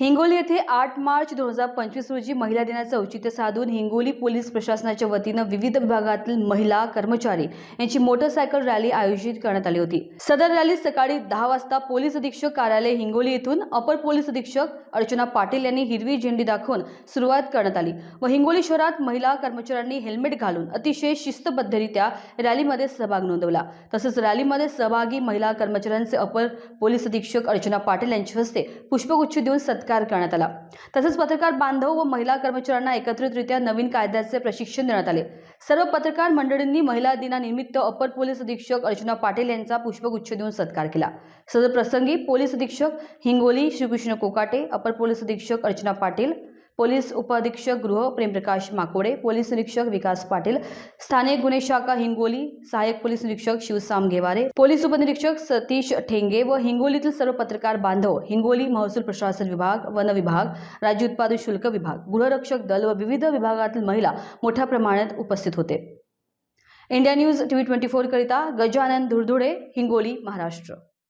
हिंगोली येथे आठ मार्च दोन हजार पंचवीस रोजी महिला दिनाचं औचित्य साधून हिंगोली पोलीस प्रशासनाच्या वतीनं विविध विभागातील महिला कर्मचारी यांची मोटरसायकल रॅली आयोजित करण्यात आली होती. सदर रॅली सकाळी दहा वाजता पोलीस अधीक्षक कार्यालय हिंगोली येथून अपर पोलीस अधीक्षक अर्चना पाटील यांनी हिरवी झेंडी दाखवून सुरुवात करण्यात आली व हिंगोली शहरात महिला कर्मचाऱ्यांनी हेल्मेट घालून अतिशय शिस्तबद्धरित्या रॅलीमध्ये सहभाग नोंदवला. तसंच रॅलीमध्ये सहभागी महिला कर्मचाऱ्यांचे अपर पोलीस अधीक्षक अर्चना पाटील यांच्या हस्ते पुष्पगुच्छ देऊन सत्कार करण्यात आला. तसंच पत्रकार बांधव व महिला कर्मचाऱ्यांना एकत्रितरित्या नवीन कायद्याचे प्रशिक्षण देण्यात आले. सर्व पत्रकार मंडळींनी महिला दिनानिमित्त अपर पोलीस अधीक्षक अर्चना पाटील यांचा पुष्पगुच्छ देऊन सत्कार केला. सदर प्रसंगी पोलीस अधीक्षक हिंगोली श्रीकृष्ण कोकाटे अपर पोलीस अधीक्षक अर्चना पाटील पोलीस उपअधीक्षक गृह प्रेमप्रकाश माकोडे पोलीस निरीक्षक विकास पाटील स्थानिक गुन्हे शाखा हिंगोली सहाय्यक पोलीस निरीक्षक शिवसाम घेवारे पोलीस उपनिरीक्षक सतीश ठेंगे व हिंगोलीतील सर्व पत्रकार बांधव हिंगोली महसूल प्रशासन विभाग वन विभाग राज्य उत्पादन शुल्क विभाग गृहरक्षक दल व विविध विभागातील महिला मोठ्या प्रमाणात उपस्थित होते. इंडिया न्यूज टीव्ही ट्वेंटी फोरकरिता गजानन धुरधुडे हिंगोली महाराष्ट्र.